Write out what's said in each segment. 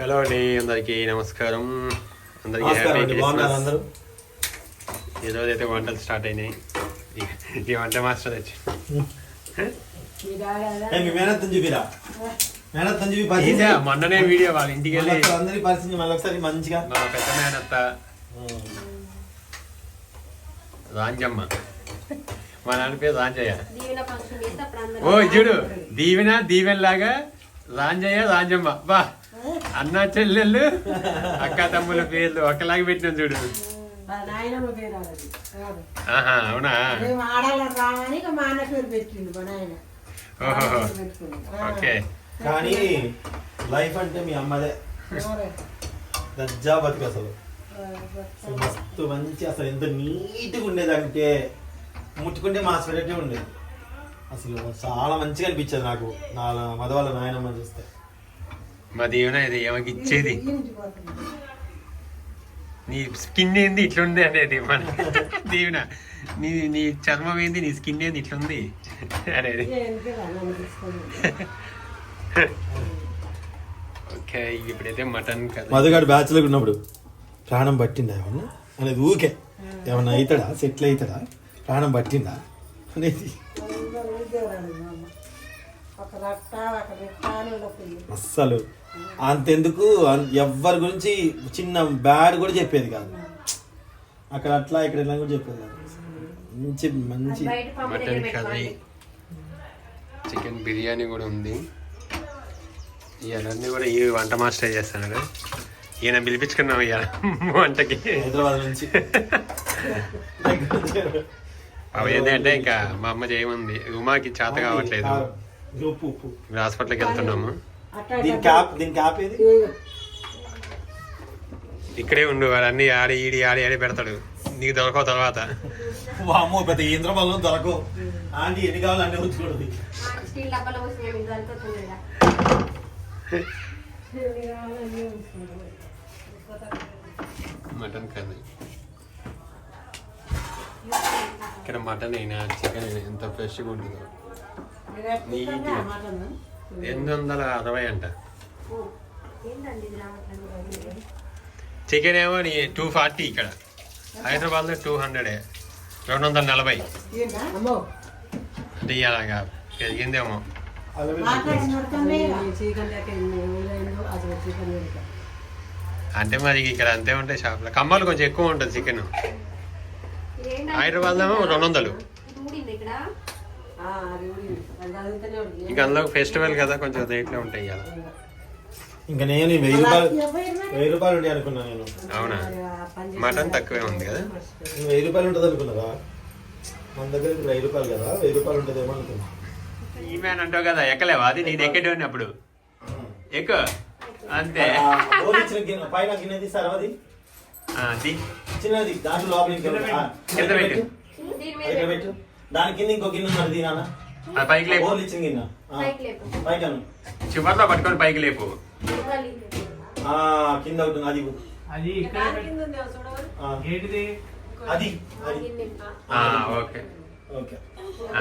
Hello అండి. అందరికీ నమస్కారం. అందరికీ హ్యాపీ అందరూ? ఈరోజు అయితే వంటలు స్టార్ట్ అయినాయి. ఈ- వంట మాస్టర్ వచ్చి. మొన్ననే వీడియో వాళ్ళ ఇంటికి వెళ్ళి అందరి పరిస్థితి మళ్ళీ ఒకసారి మంచిగా. మా పెద్ద మేనత్త. రాంజమ్మ. మా నాన్న పేరు రాంజయ్య. దీవెన ఫంక్షన్ చేస్తే అప్పుడు అందరూ ఓ చూడు. దీవెన దీవెన లాగా రాంజయ్య రాంజమ్మ. బా. అన్న చెల్లెళ్ళు అక్క తమ్ముల పేర్లు ఒకలాగా పెట్టినాం చూడు. ఆహా అవునా? ఓహో. ఓకే. కానీ లైఫ్ అంటే మీ అమ్మదే? దజ్జా బతుకు అసలు. మస్తు మంచి అసలు ఎంత నీట్గా ఉండేదంటే ముట్టుకుంటే మా స్వెరటే ఉండేది. అసలు చాలా మంచిగా అనిపించేది నాకు. నా మద వాళ్ళ నాయనమ్మ చూస్తే. మా దీవెన ఇది ఏమకి ఇచ్చేది. నీ స్కిన్ ఏంది ఇట్లుంది అనేది మన దీవెన నీ నీ చర్మం ఏంది నీ స్కిన్ ఏంది ఇట్లుంది అనేది. ఓకే ఇప్పుడైతే మటన్ కదా మధుగాడు బ్యాచ్లో ఉన్నప్పుడు ప్రాణం పట్టిందా ఏమన్నా అనేది ఊకే ఏమన్నా అవుతాడా సెటిల్ అవుతాడా ప్రాణం పట్టిందా అనేది అస్సలు అంతెందుకు? ఎవ్వరి గురించి చిన్న బ్యాడ్ కూడా చెప్పేది కాదు. అక్కడ అట్లా ఇక్కడ ఇలా కూడా చెప్పేది కాదు. మంచి మంచి. మటన్ కర్రీ చికెన్ బిర్యానీ కూడా ఉంది. ఇవన్నీ కూడా ఈ వంట మాస్టర్ చేస్తాడు ఈయన పిలిపించుకున్నాం ఇవాళ వంటకి. హైదరాబాద్ నుంచి. అవి ఏంటంటే ఇంకా మా అమ్మ చేయమంది. ఉమాకి చేత కావట్లేదు. హాస్పిటల్కి వెళ్తున్నాము. దీని క్యాప్ దీని క్యాప్ ఏది. ఇక్కడే ఉండు వాడు అన్ని ఆడి ఈడి ఆడి ఆడి పెడతాడు. నీకు దొరకవు తర్వాత. వామ్మో పెద్ద ఇంద్ర బలం దొరకవు. ఆంటీ ఎన్ని కావాలి అన్ని ఉంచుకోండి. Mutton curry. ఇక్కడ మటన్ అయినా చికెన్ అయినా ఎంత ఫ్రెష్గా ఉంటుందో. నీట్గా. ఎనిమిది వందల అరవై అంట చికెన్ ఏమో టూ ఫార్టీ ఇక్కడ. హైదరాబాద్లో టూ హండ్రెడ్ రెండు వందల నలభై ఏంటా? అమ్మో. అంటే అలాగా పెరిగిందేమో. అంటే మరి ఇక్కడ అంతే ఉంటాయి షాప్లో. కమ్మలు కొంచెం ఎక్కువ ఉంటుంది చికెన్? హైదరాబాద్లో ఏమో రెండు వందలు ఇక అందులో ఫెస్టివల్ కదా కొంచెం రేట్లో ఉంటాయి ఇవాళ ఇంకా నేను వెయ్యి రూపాయలు వెయ్యి రూపాయలు ఉంటాయి అనుకున్నా నేను. అవునా? మటన్ తక్కువే ఉంది కదా? వెయ్యి రూపాయలు ఉంటుంది అనుకున్నారా? మన దగ్గర ఇప్పుడు వెయ్యి రూపాయలు కదా వెయ్యి రూపాయలు ఉంటుందేమో అనుకున్నా. ఈ మ్యాన్ అంటావు కదా ఎక్కలేవా? అది నేను ఎక్కేటోని అప్పుడు. ఎక్కువ? అంతే. పైన గిన్నె తీస్తారా అది. చిన్నది దాంట్లో లోపల ఇంకో ఆ, కింద పెట్టు. దీని దాని కింద ఇంకో గిన్నె ఉన్నది దీనానా ఆ పైకి లేపు. ఓలి ఇచ్చిన గిన్నె. ఆ, పైకి లేపు. పైకి అను చివర్లో పట్టుకొని పైకి లేపు. ఆ, కింద ఒకటి ఉంది, అది ఇవ్వు. అది ఇక్కడ దాని కింద ఉంది, అది చూడవా? ఆ, ఏంటిది? అది ఆ, అది. గిన్నె. ఆ, ఓకే. ఓకే. ఆ,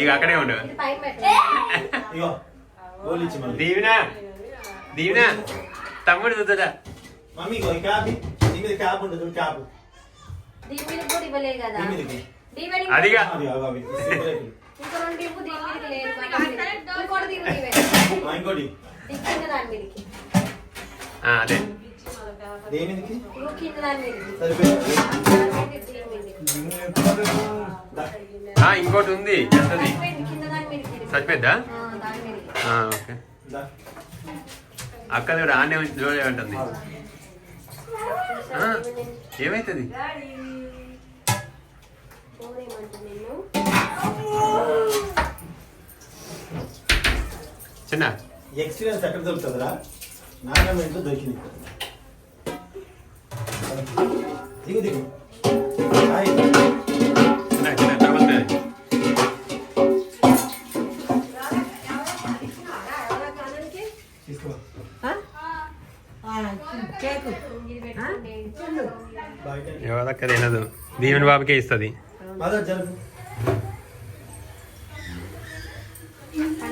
ఇక అక్కడే ఉండు. ఇది. ఇగో ఓలి ఇచ్చి మళ్ళీ. దీవినా? దీవినా? తమ్ముడు చూద్దా మమ్మీ ఇగో ఈ క్యాప్ దీని మీద క్యాప్ ఉంటుంది చూడు, క్యాప్ దీని మీద కూడా ఇవ్వలేదు కదా. దీని మీదకి. దీని అదిగా. అది ఇంకోటి ఉంది. మీదకి. సరిపోద్దా ఆ, దాని మీదకి. ఆ, ఓకే. దా. అక్కది కూడా ఆనే జోడే ఉంటుంది ఆ, నిన్ను చిన్న. ఎక్స్పీరియన్స్ ఎక్కడ దొరుకుతుందిరా? నాయనమ్మ ఇంట్లో దొరికింది. దిగు దిగు. ఎవరక్క తినదు. దీవెన బాబుకే ఇస్తుంది. మదర్ జరుగు.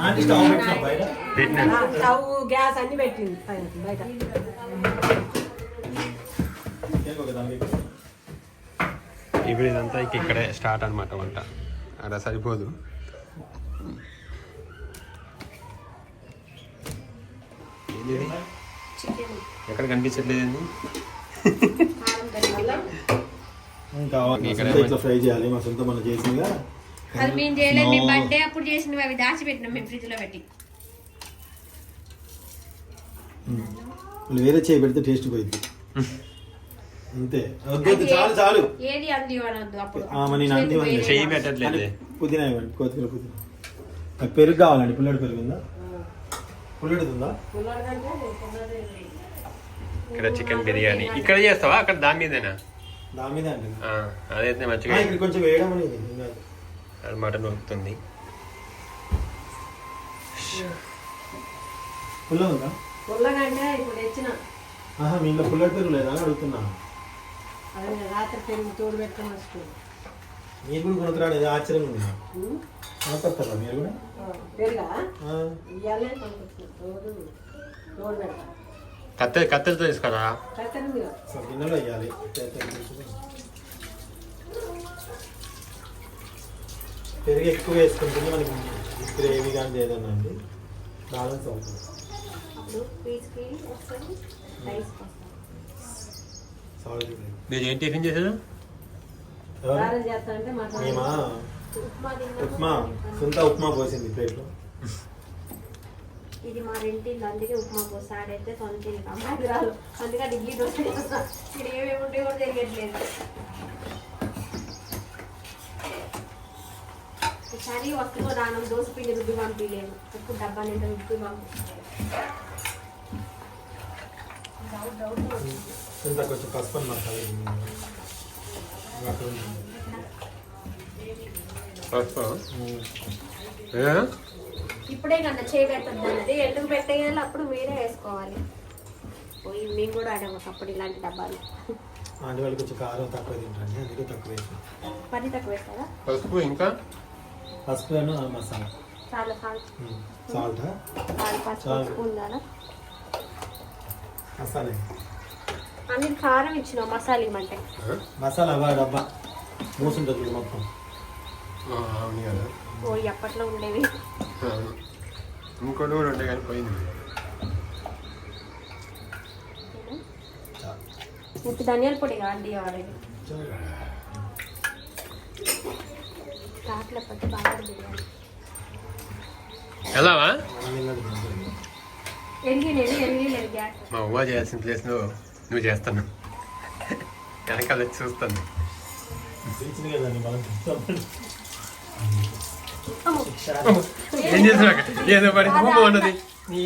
ఆంటీ స్టవ్ పెట్టినా బయట పెట్టినా. ఆ, స్టవ్ గ్యాస్ అన్ని పెట్టింది పైన బయట. ఇప్పుడు ఇదంతా ఇక ఇక్కడే స్టార్ట్ అనమాట వంట. అక్కడ సరిపోదు. ఏంది ఇది? చికెన్. ఎక్కడ కనిపించట్లేదు ఇట్లా ఫ్రై చేయాలి. మా సొంత మనం చేసిందిగా అది మేము చేయలేదు. మీ No. బర్త్డే అప్పుడు చేసినవి అవి దాచిపెట్టినాం. మేము ఫ్రిడ్జ్లో పెట్టి. మళ్ళీ వేరే చేయి పెడితే టేస్ట్ పోయింది అంతే. వద్దు చాలు చాలు. ఏది అంది అనొద్దు అప్పుడు. ఆ, మరి నేను అంది. చెయ్యి పెట్టట్లేదు. పుదీనా ఇవ్వండి. కొత్తిమీర పుదీనా. పెరుగు కావాలండి. పుల్లడి పెరుగు ఉందా? పుల్లడి ఉందా ఇక్కడ చికెన్ బిర్యానీ. ఇక్కడ చేస్తావా? అక్కడ దాని మీదేనా? దాని మీద అండి ఆ, అదైతే మంచిగా ఇక్కడ కొంచెం వేయడం అనేది. అది మటన్ ఉడుకుతుంది పుల్ల ఉందా పుల్లగంటే ఇప్పుడు తెచ్చిన. ఆహా మీ ఇంట్లో పుల్లడి పెరుగు లేదా అని అడుగుతున్నా. అది రాత్రి పెరుగు తోడు పెట్టుకుని వస్తుంది మీరు కూడా కొనుక్కురాడు ఏదో ఆశ్చర్యంగా ఉంది. కొనుక్కొస్తారా మీరు కూడా? పెరుగా? ఆ, ఇవ్వాలే కొనుక్కొచ్చిన తోడు తోడు పెడతా. కత్తె కత్తెరతో తీసుకురా గిన్నెలో వేయాలి పెరుగు ఎక్కువ వేసుకుంటుంది మనకి గ్రేవీ కానీ ఏదన్నా అండి బ్యాలెన్స్ అవుతుంది మీరు ఏం టిఫిన్ చేశారు. ఉప్మా సొంత ఉప్మా పోసింది ప్లేట్లో ఇది మా రెంటి అందుకే ఉప్మా పోస్తా ఆడైతే సొంత అమ్మాయి రాదు. అందుకని ఇడ్లీ దోశ చేస్తా ఇక్కడ ఏమేమి ఉంటాయో కూడా తెలియట్లేదు ఈసారి వస్తుందో రాను దోశ పిండి రుబ్బి పంపించలేదు ఎప్పుడు డబ్బా నిండా రుబ్బి ఇంత కొంచెం పసుపు? మసాలా? ఇప్పుడే కన్నా చేయబెట్టద్దు ఎందుకు పెట్టేయాలి? అప్పుడు మీరే వేసుకోవాలి. పోయి మేము కూడా ఆడాము ఒకప్పుడు ఇలాంటి డబ్బాలు. వాళ్ళు కొంచెం కారం తక్కువ తింటారండి అందుకే తక్కువ పని తక్కువ వేస్తారా? పసుపు ఇంకా? పసుపు మసాలా. చాలా సాల్ సాల్ట్? చాలా పసుపు. స్పూన్ మసాలా అన్ని కారం ఇచ్చినావు మసాలా ఆ? మసాలా అవ్వ డబ్బా. మూసుంటుంది మొత్తం. ఓ అప్పట్లో ఉండేవి. అవును. ఇంకోటి కూడా ఉండే కానీ పోయింది. ఇప్పుడు ధనియాల పొడి కాండి ఆల్రెడీ. బాగా ఎలిగి లేదు గ్యాస్. మా ఉవ్వ చేయాల్సిన ప్లేస్ నువ్వు నువ్వు చేస్తాను. వెనకాల వచ్చి చూస్తాను. ఏం చేసినా ఏదో పడింది భూమి ఉన్నది. నీ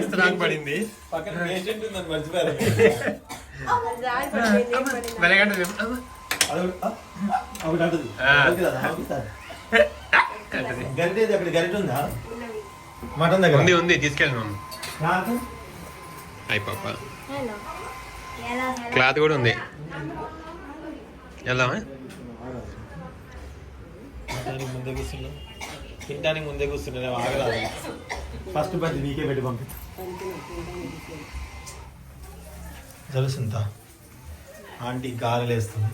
ఇస్తరాకు పడింది. మటన్ దగ్గర? ఉంది ఉంది. తీసుకెళ్ళినాం నాకు అయి పాప. హలో. ఎలా ఎలా? క్లాత్ కూడా ఉంది. వెళ్దామా? తినడానికి ముందే కూర్చున్నా తినడానికి ముందే కూర్చున్నా ఆగరాదు ఫస్ట్ బంతి నీకే పెట్టి పంపి తెలుసుంత ఆంటీ గారెలు వేస్తుంది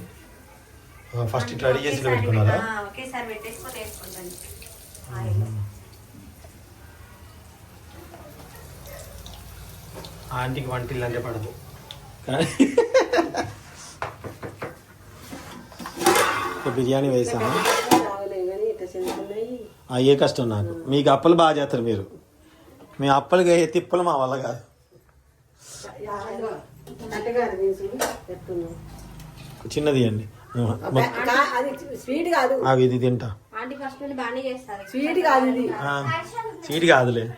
ఫస్ట్ ఇట్లా రెడీ చేసి పెట్టుకున్నారా? ఒకేసారి పెట్టేసుకొని వేసుకుంటాను. ఆంటీకి వంటిల్లు అంటే పడదు. కానీ ఒక బిర్యానీ వేసాను. అయ్యే కష్టం నాకు? మీకు అప్పలు బాగా చేస్తారు మీరు. మీ అప్పలకి అయ్యే తిప్పలు మా వల్ల కాదు. చిన్నది అండి కా- అది స్వీట్ కాదు. అవి ఇది తింటా. ఆంటీ ఫస్ట్ నుండి బాగానే చేస్తారు. స్వీట్ కాదు ఇది. ఆ, స్వీట్ కాదులే.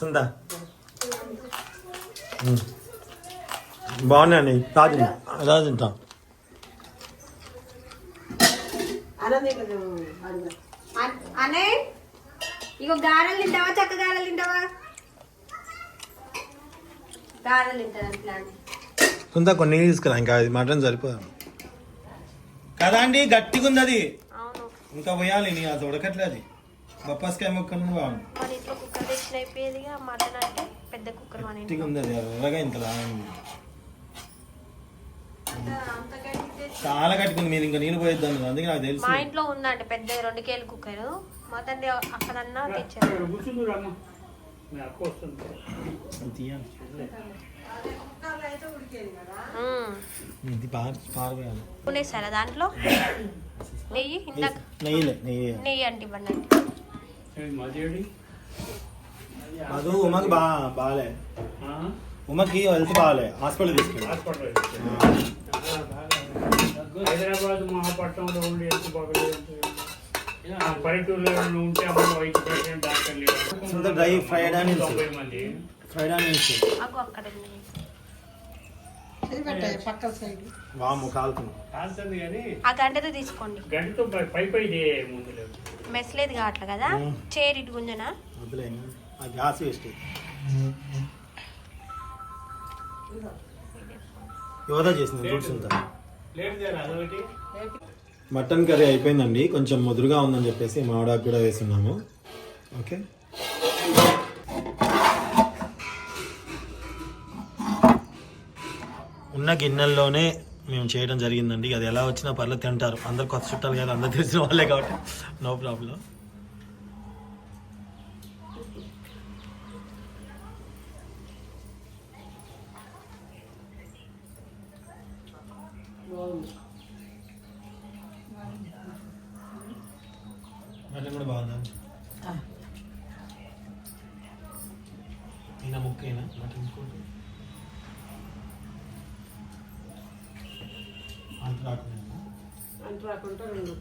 సుందా. బాగున్నాయండి రాజు రాజు తింటాం. అన్- ఇగో గారెలు తింటావా? చక్క గారెలు తింటావా? గారెలు. సుందా కొన్ని తీసుకురా ఇంకా అది మటన్ సరిపోదు. కదా అండి గట్టిగా ఉంది అది. అవును. ఇంకా పోయాలి నీ అది ఉడకట్లేదు బొప్పాస్కాయ ముక్కను బాగుంది మరి ఇంట్లో కుక్కర్ తెచ్చిన టెన్షన్ అయిపోయేదిగా మటన్ అంటే పెద్ద కుక్కర్ ఉంది అది ఎర్రగా ఇంత అంత గట్టిగా చాలా గట్టిగా మీరు ఇంకా నీళ్ళు పోయిద్దాం అందుకే నాకు తెలుసు. మా ఇంట్లో ఉందండి పెద్ద రెండు కేలు కుక్కర్. అక్కడన్నా తెచ్చారు. మీ అక్క వస్తుంది. అది తీయాలి. అయితే ఉడికేది కదా మ్మ్. ఇది దాంట్లో? నెయ్యి ఇందాక? నెయ్యిలే నెయ్యి. నెయ్యి అంటే ఇవ్వండి మదేడి అది ఉమకి బా బాగాలే ఉమకి హెల్త్ బాగాలే హాస్పిటల్ తీసుకెళ్ళి. హాస్పిటల్ హైదరాబాద్ మహాపట్నంలో ఉండి ఎంత బాగలేదు ఆ పల్లెటూరులో ఉంటే అప్పుడు ఐదు పర్సెంట్ డాక్టర్ onions. తొంభై మంది. ఫ్రైడ్ సైడ్ వాము కాలుతుంది కాల్తుంది కానీ ఆ గంటతో తీసుకోండి. గంటతో పై- పై పై ఇదే ముందు లేదు. మెస్లేదు కావట్లే కదా? మ్మ్. చేరి ఇటు గుంజనా? వద్దులే ఆ గ్యాస్ వేస్ట్. యోగా చేసింది చూస్తుంటా లేదు కదా అదొకటి మటన్ కర్రీ అయిపోయిందండి. కొంచెం ముదురుగా ఉందని చెప్పేసి మామిడాకు కూడా వేస్తున్నాము. ఓకే ఉన్న గిన్నెల్లోనే మేము చేయడం జరిగిందండి. అది ఎలా వచ్చినా పర్లేదు తింటారు. అందరు కొత్త చుట్టాలు కదా అందరు తెలిసిన వాళ్ళే కాబట్టి. నో ప్రాబ్లం కూడా బాగుందా? ఈయన ముక్కైనా మటన్ ఇంకోటి? అంత రాకుండా అంటు రాకుండా రెండు.